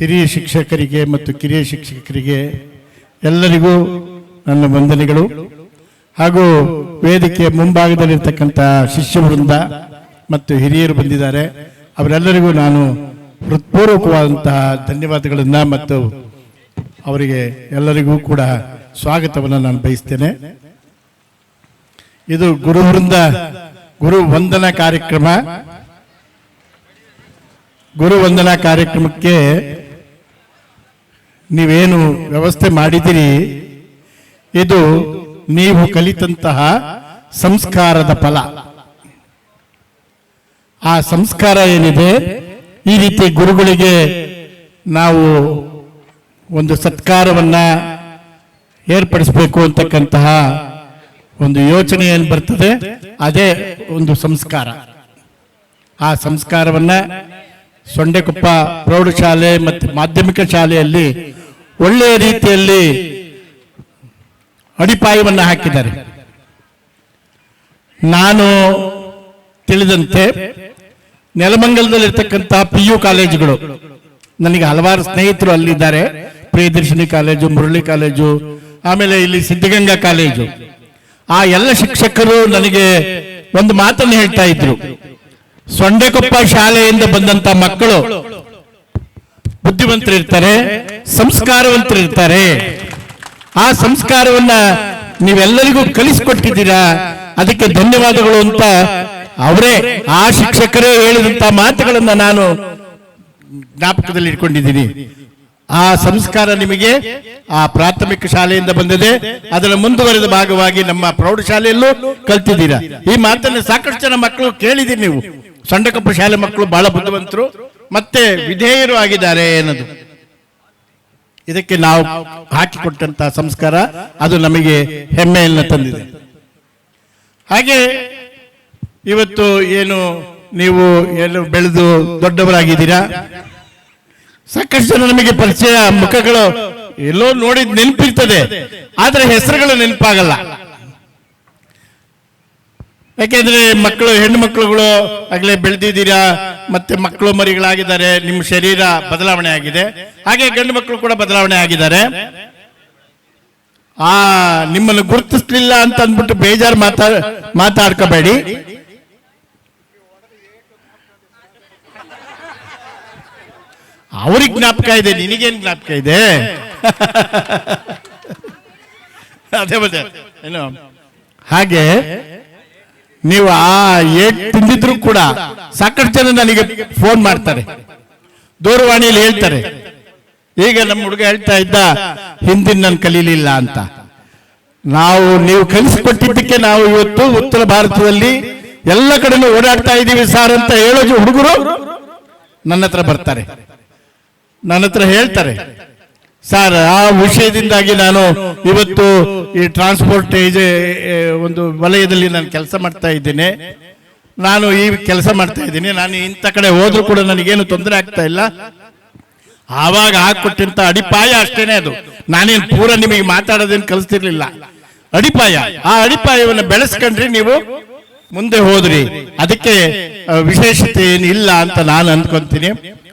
ಹಿರಿಯ ಶಿಕ್ಷಕರಿಗೆ ಮತ್ತು ಕಿರಿಯ ಶಿಕ್ಷಕರಿಗೆ ಎಲ್ಲರಿಗೂ ನನ್ನ ವಂದನೆಗಳು. ಹಾಗೂ ವೇದಿಕೆಯ ಮುಂಭಾಗದಲ್ಲಿರ್ತಕ್ಕಂಥ ಶಿಷ್ಯ ವೃಂದ ಮತ್ತು ಹಿರಿಯರು ಬಂದಿದ್ದಾರೆ. ಅವರೆಲ್ಲರಿಗೂ ನಾನು ಹೃತ್ಪೂರ್ವಕವಾದಂತಹ ಧನ್ಯವಾದಗಳನ್ನು ಮತ್ತು ಅವರಿಗೆ ಎಲ್ಲರಿಗೂ ಕೂಡ ಸ್ವಾಗತವನ್ನು ನಾನು ಬಯಸ್ತೇನೆ. ಇದು ಗುರುವೃಂದ ಗುರು ವಂದನಾ ಕಾರ್ಯಕ್ರಮ. ಗುರು ವಂದನಾ ಕಾರ್ಯಕ್ರಮಕ್ಕೆ ನೀವೇನು ವ್ಯವಸ್ಥೆ ಮಾಡಿದಿರಿ ಇದು ನೀವು ಕಲಿತಂತಹ ಸಂಸ್ಕಾರದ ಫಲ. ಆ ಸಂಸ್ಕಾರ ಏನಿದೆ? ಈ ರೀತಿ ಗುರುಗಳಿಗೆ ನಾವು ಒಂದು ಸತ್ಕಾರವನ್ನ ಏರ್ಪಡಿಸಬೇಕು ಅಂತಕ್ಕಂತಹ ಒಂದು ಯೋಚನೆ ಏನು ಬರ್ತದೆ? ಅದೇ ಒಂದು ಸಂಸ್ಕಾರ. ಆ ಸಂಸ್ಕಾರವನ್ನ ಸೊಂಡೆಕೊಪ್ಪ ಪ್ರೌಢಶಾಲೆ ಮತ್ತು ಮಾಧ್ಯಮಿಕ ಶಾಲೆಯಲ್ಲಿ ಒಳ್ಳೆಯ ರೀತಿಯಲ್ಲಿ ಅಡಿಪಾಯವನ್ನು ಹಾಕಿದ್ದಾರೆ. ನಾನು ತಿಳಿದಂತೆ ನೆಲಮಂಗಲದಲ್ಲಿರ್ತಕ್ಕಂಥ ಪಿ ಯು ಕಾಲೇಜುಗಳು, ನನಗೆ ಹಲವಾರು ಸ್ನೇಹಿತರು ಅಲ್ಲಿದ್ದಾರೆ. ಪ್ರಿಯದರ್ಶಿನಿ ಕಾಲೇಜು, ಮುರಳಿ ಕಾಲೇಜು, ಆಮೇಲೆ ಇಲ್ಲಿ ಸಿದ್ಧಗಂಗಾ ಕಾಲೇಜು. ಆ ಎಲ್ಲ ಶಿಕ್ಷಕರು ನನಗೆ ಒಂದು ಮಾತನ್ನು ಹೇಳ್ತಾ ಇದ್ರು. ಸೊಂಡೆಕೊಪ್ಪ ಶಾಲೆಯಿಂದ ಬಂದಂತ ಮಕ್ಕಳು ಬುದ್ಧಿವಂತರಿರ್ತಾರೆ, ಸಂಸ್ಕಾರವಂತರಿರ್ತಾರೆ. ಆ ಸಂಸ್ಕಾರವನ್ನ ನೀವೆಲ್ಲರಿಗೂ ಕಲಿಸಿಕೊಟ್ಟಿದ್ದೀರಾ? ಅದಕ್ಕೆ ಧನ್ಯವಾದಗಳು ಅಂತ ಅವರೇ, ಆ ಶಿಕ್ಷಕರೇ ಹೇಳಿದಂತ ಮಾತುಗಳನ್ನ ನಾನು ಜ್ಞಾಪಕದಲ್ಲಿ ಇಟ್ಕೊಂಡಿದ್ದೀನಿ. ಆ ಸಂಸ್ಕಾರ ನಿಮಗೆ ಆ ಪ್ರಾಥಮಿಕ ಶಾಲೆಯಿಂದ ಬಂದಿದೆ. ಅದರ ಮುಂದುವರೆದ ಭಾಗವಾಗಿ ನಮ್ಮ ಪ್ರೌಢಶಾಲೆಯಲ್ಲೂ ಕಲ್ತಿದ್ದೀರಾ. ಈ ಮಾತನ್ನು ಸಾಕಷ್ಟು ಜನ ಮಕ್ಕಳು ಕೇಳಿದೀರಿ ನೀವು. ಸೊಂಡಕಪ್ಪ ಶಾಲೆ ಮಕ್ಕಳು ಬಹಳ ಬುದ್ಧಿವಂತರು. ಮತ್ತೆ ವಿಧೇಯರು ಆಗಿದ್ದಾರೆ ಅನ್ನೋದು ಇದಕ್ಕೆ ನಾವು ಹಾಕಿಕೊಟ್ಟಂತಹ ಸಂಸ್ಕಾರ ಅದು ನಮಗೆ ಹೆಮ್ಮೆಯನ್ನು ತಂದಿದೆ. ಹಾಗೆ ಇವತ್ತು ಏನು ನೀವು ಏನು ಬೆಳೆದು ದೊಡ್ಡವರಾಗಿದ್ದೀರಾ? ಸಾಕಷ್ಟು ಜನ ನಮಗೆ ಪರಿಚಯ ಮುಖಗಳು ಎಲ್ಲೋ ನೋಡಿದ್ ನೆನಪಿರ್ತದೆ, ಆದ್ರೆ ಹೆಸರುಗಳು ನೆನಪಾಗಲ್ಲ. ಯಾಕೆಂದ್ರೆ ಮಕ್ಕಳು ಹೆಣ್ಣು ಮಕ್ಕಳುಗಳು ಆಗಲೇ ಬೆಳೆದಿದ್ದೀರಾ, ಮತ್ತೆ ಮಕ್ಕಳು ಮರಿಗಳಾಗಿದ್ದಾರೆ, ನಿಮ್ಮ ಶರೀರ ಬದಲಾವಣೆ ಆಗಿದೆ. ಹಾಗೆ ಗಂಡು ಮಕ್ಕಳು ಕೂಡ ಬದಲಾವಣೆ ಆಗಿದ್ದಾರೆ. ಆ, ನಿಮ್ಮನ್ನು ಗುರುತಿಸ್ಲಿಲ್ಲ ಅಂತ ಅಂದ್ಬಿಟ್ಟು ಬೇಜಾರು ಮಾತಾ, ಮಾತಾಡ್ಕೋಬೇಡಿ. ಅವ್ರಿಗೆ ಜ್ಞಾಪಕ ಇದೆ, ನಿನಗೇನ್ ಜ್ಞಾಪಕ ಇದೆ? ಅದೇ ಮತ್ತೆ, ಏನು? ಹಾಗೆ ನೀವು ಆ ಏಟ್ ತಿಂದಿದ್ರು ಕೂಡ ಸಾಕಷ್ಟು ಜನ ನನಗೆ ಫೋನ್ ಮಾಡ್ತಾರೆ. ದೂರವಾಣಿಯಲ್ಲಿ ಹೇಳ್ತಾರೆ. ಈಗ ನಮ್ಮ ಹುಡುಗ ಹೇಳ್ತಾ ಇದ್ದ, ಹಿಂದಿನ ನಾನು ಕಲೀಲಿಲ್ಲ ಅಂತ. ನಾವು, ನೀವು ಕಲಿಸಿಕೊಟ್ಟಿದ್ದಕ್ಕೆ ನಾವು ಇವತ್ತು ಉತ್ತರ ಭಾರತದಲ್ಲಿ ಎಲ್ಲ ಕಡೆನೂ ಓಡಾಡ್ತಾ ಇದ್ದೀವಿ ಸರ್ ಅಂತ ಹೇಳೋದು ಹುಡುಗರು ನನ್ನ ಹತ್ರ ಬರ್ತಾರೆ. ನನ್ನ ಹತ್ರ ಹೇಳ್ತಾರೆ. ಸರ್, ಆ ವಿಷಯದಿಂದಾಗಿ ನಾನು ಇವತ್ತು ಈ ಟ್ರಾನ್ಸ್ಪೋರ್ಟ್ ಒಂದು ವಲಯದಲ್ಲಿ ನಾನು ಕೆಲಸ ಮಾಡ್ತಾ ಇದ್ದೇನೆ. ನಾನು ಈ ಕೆಲಸ ಮಾಡ್ತಾ ಇದ್ದೀನಿ. ನಾನು ಇಂಥ ಕಡೆ ಹೋದ್ರೂ ಕೂಡ ನನಗೇನು ತೊಂದರೆ ಆಗ್ತಾ ಇಲ್ಲ. ಆವಾಗ ಹಾಕೊಟ್ಟಂತ ಅಡಿಪಾಯ ಅಷ್ಟೇನೆ ಅದು. ನಾನೇನು ಪೂರ ನಿಮಗೆ ಮಾತಾಡೋದೇನು ಕಲಿಸ್ತಿರ್ಲಿಲ್ಲ. ಅಡಿಪಾಯ, ಆ ಅಡಿಪಾಯವನ್ನು ಬೆಳೆಸ್ಕೊಂಡ್ರಿ ನೀವು ಮುಂದೆ ಹೋದ್ರಿ. ಅದಕ್ಕೆ ವಿಶೇಷತೆ ಏನಿಲ್ಲ ಅಂತ ನಾನು ಅಂದ್ಕೊಂತೀನಿ.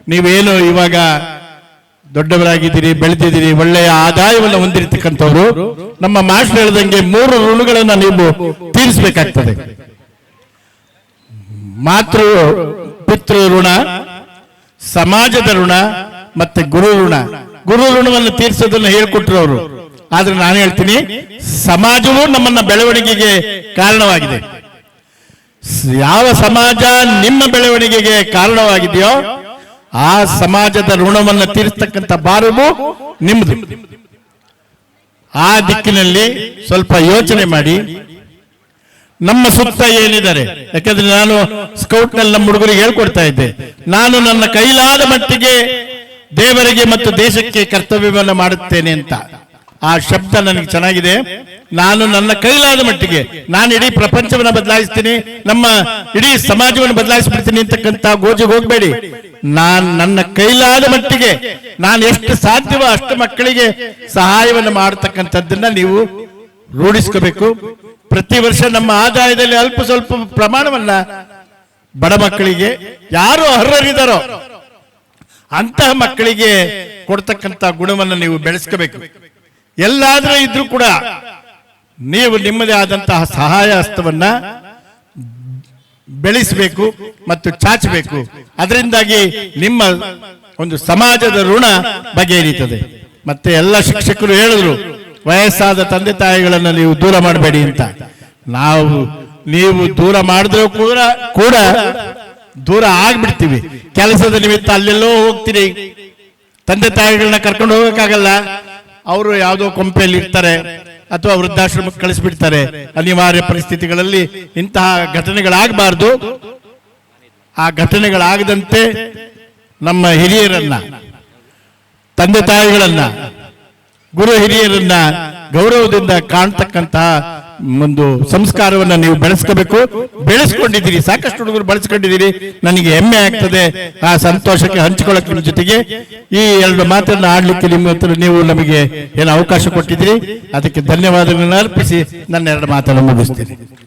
ನೀವೇನು ಇವಾಗ ದೊಡ್ಡವರಾಗಿದ್ದೀರಿ, ಬೆಳೆದಿದ್ದೀರಿ, ಒಳ್ಳೆಯ ಆದಾಯವನ್ನು ಹೊಂದಿರತಕ್ಕಂಥವ್ರು, ನಮ್ಮ ಮಾಸ್ಟರ್ ಹೇಳ್ದಂಗೆ ಮೂರು ಋಣಗಳನ್ನ ನೀವು ತೀರಿಸಬೇಕಾಗ್ತದೆ. ಮಾತೃ, ಪಿತೃ ಋಣ, ಸಮಾಜದ ಋಣ ಮತ್ತೆ ಗುರು ಋಣ. ಗುರು ಋಣವನ್ನು ತೀರಿಸೋದನ್ನ ಹೇಳ್ಕೊಟ್ರು ಅವರು ಆದ್ರೆ ನಾನು ಹೇಳ್ತೀನಿ, ಸಮಾಜವು ನಮ್ಮನ್ನ ಬೆಳವಣಿಗೆಗೆ ಕಾರಣವಾಗಿದೆ. ಯಾವ ಸಮಾಜ ನಿಮ್ಮ ಬೆಳವಣಿಗೆಗೆ ಕಾರಣವಾಗಿದೆಯೋ ಆ ಸಮಾಜದ ಋಣವನ್ನು ತೀರಿಸ್ತಕ್ಕಂಥ ಬಾರವು ನಿಮ್ಮದು ಆ ದಿಕ್ಕಿನಲ್ಲಿ ಸ್ವಲ್ಪ ಯೋಚನೆ ಮಾಡಿ. ನಮ್ಮ ಸುತ್ತ ಏನಿದ್ದಾರೆ? ಯಾಕಂದ್ರೆ ನಾನು ಸ್ಕೌಟ್ನಲ್ಲಿ ನಮ್ಮ ಹುಡುಗರಿಗೆ ಹೇಳ್ಕೊಡ್ತಾ ಇದ್ದೆ. ನಾನು ನನ್ನ ಕೈಲಾದ ಮಟ್ಟಿಗೆ ದೇವರಿಗೆ ಮತ್ತು ದೇಶಕ್ಕೆ ಕರ್ತವ್ಯವನ್ನು ಮಾಡುತ್ತೇನೆ ಅಂತ. ಆ ಶಬ್ದ ನನಗೆ ಚೆನ್ನಾಗಿದೆ. ನಾನು ನನ್ನ ಕೈಲಾದ ಮಟ್ಟಿಗೆ, ನಾನು ಇಡೀ ಪ್ರಪಂಚವನ್ನ ಬದಲಾಯಿಸ್ತೀನಿ, ನಮ್ಮ ಇಡೀ ಸಮಾಜವನ್ನು ಬದಲಾಯಿಸ್ಬಿಡ್ತೀನಿ ಅಂತಕ್ಕಂಥ ಗೋಜಿಗೆ ಹೋಗ್ಬೇಡಿ. ನಾನು ನನ್ನ ಕೈಲಾದ ಮಟ್ಟಿಗೆ ನಾನು ಎಷ್ಟು ಸಾಧ್ಯವೋ ಅಷ್ಟು ಮಕ್ಕಳಿಗೆ ಸಹಾಯವನ್ನು ಮಾಡತಕ್ಕಂಥದ್ದನ್ನ ನೀವು ರೂಢಿಸ್ಕೋಬೇಕು. ಪ್ರತಿ ವರ್ಷ ನಮ್ಮ ಆದಾಯದಲ್ಲಿ ಅಲ್ಪ ಸ್ವಲ್ಪ ಪ್ರಮಾಣವನ್ನ ಬಡ ಮಕ್ಕಳಿಗೆ ಯಾರು ಅರ್ಹರಿದ್ದಾರೋ ಅಂತಹ ಮಕ್ಕಳಿಗೆ ಕೊಡ್ತಕ್ಕಂಥ ಗುಣವನ್ನು ನೀವು ಬೆಳೆಸ್ಕೋಬೇಕು. ಎಲ್ಲಾದ್ರೂ ಇದ್ರೂ ಕೂಡ ನೀವು ನಿಮ್ಮದೇ ಆದಂತಹ ಸಹಾಯ ಹಸ್ತವನ್ನ ಬೆಳೆಸಬೇಕು ಮತ್ತು ಚಾಚಬೇಕು. ಅದರಿಂದಾಗಿ ನಿಮ್ಮ ಒಂದು ಸಮಾಜದ ಋಣ ಬಗೆಹರಿಯುತ್ತದೆ. ಮತ್ತೆ ಎಲ್ಲ ಶಿಕ್ಷಕರು ಹೇಳಿದ್ರು, ವಯಸ್ಸಾದ ತಂದೆ ತಾಯಿಗಳನ್ನು ನೀವು ದೂರ ಮಾಡಬೇಡಿ ಅಂತ. ನಾವು, ನೀವು ದೂರ ಮಾಡಿದ್ರೂ ಕೂಡ ಕೂಡ ದೂರ ಆಗ್ಬಿಡ್ತೀವಿ. ಕೆಲಸದ ನಿಮಿತ್ತ ಅಲ್ಲೆಲ್ಲೋ ಹೋಗ್ತೀರಿ. ತಂದೆ ತಾಯಿಗಳನ್ನ ಕರ್ಕೊಂಡು ಹೋಗಕ್ಕಾಗಲ್ಲ. ಅವರು ಯಾವುದೋ ಕೊಂಪೆಯಲ್ಲಿ ಇರ್ತಾರೆ. ಅಥವಾ ವೃದ್ಧಾಶ್ರಮಕ್ಕೆ ಕಳಿಸ್ಬಿಡ್ತಾರೆ. ಅನಿವಾರ್ಯ ಪರಿಸ್ಥಿತಿಗಳಲ್ಲಿ ಇಂತಹ ಘಟನೆಗಳಾಗಬಾರ್ದು. ಆ ಘಟನೆಗಳಾಗದಂತೆ ನಮ್ಮ ಹಿರಿಯರನ್ನ, ತಂದೆ ತಾಯಿಗಳನ್ನ, ಗುರು ಹಿರಿಯರನ್ನ ಗೌರವದಿಂದ ಕಾಣ್ತಕ್ಕಂತಹ ಒಂದು ಸಂಸ್ಕಾರವನ್ನ ನೀವು ಬೆಳೆಸ್ಕೋಬೇಕು. ಬೆಳೆಸ್ಕೊಂಡಿದ್ದೀರಿ. ಸಾಕಷ್ಟು ಹುಡುಗರು ಬಳಸ್ಕೊಂಡಿದ್ದೀರಿ. ನನಗೆ ಹೆಮ್ಮೆ ಆಗ್ತದೆ. ಆ ಸಂತೋಷಕ್ಕೆ ಹಂಚಿಕೊಳ್ಳಕ್ಕೆ ನಿಮ್ಮ ಜೊತೆಗೆ. ಈ ಎರಡು ಮಾತನ್ನ ಆಡ್ಲಿಕ್ಕೆ ನಿಮ್ಮ ಹತ್ರ ನೀವು ನಮಗೆ ಏನು ಅವಕಾಶ ಕೊಟ್ಟಿದ್ದೀರಿ. ಅದಕ್ಕೆ ಧನ್ಯವಾದಗಳನ್ನ ಅರ್ಪಿಸಿ ನನ್ನ ಎರಡು ಮಾತನ್ನು ಮುಗಿಸ್ತೀನಿ.